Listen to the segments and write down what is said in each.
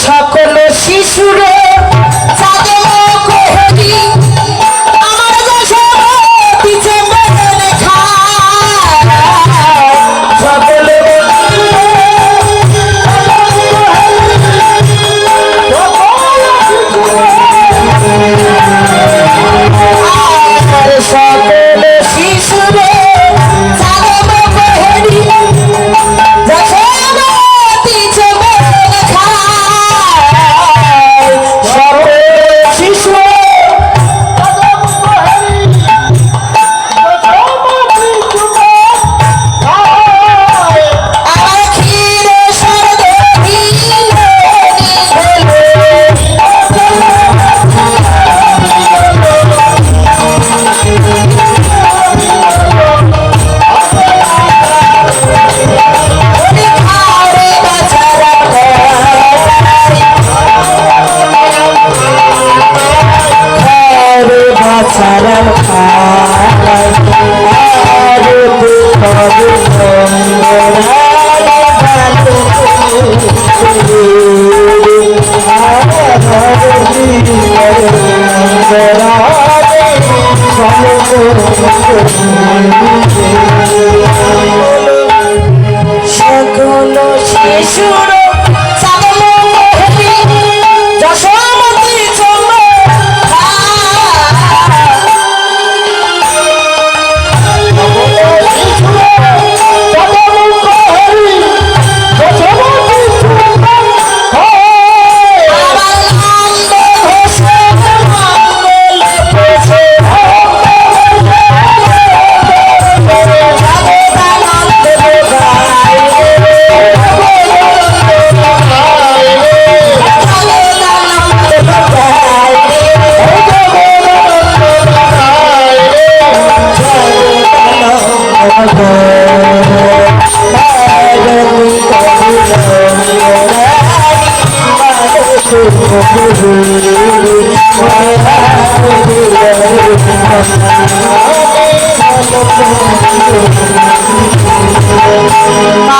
সকল শিশুরে সকল শিশুর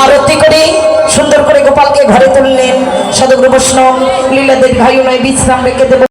আরতি করে সুন্দর করে গোপালকে ঘরে তুললেন। সদগ্র বৈষ্ণব লীলাদের ভাই নয়, বিশ্রাম রেখে দেব।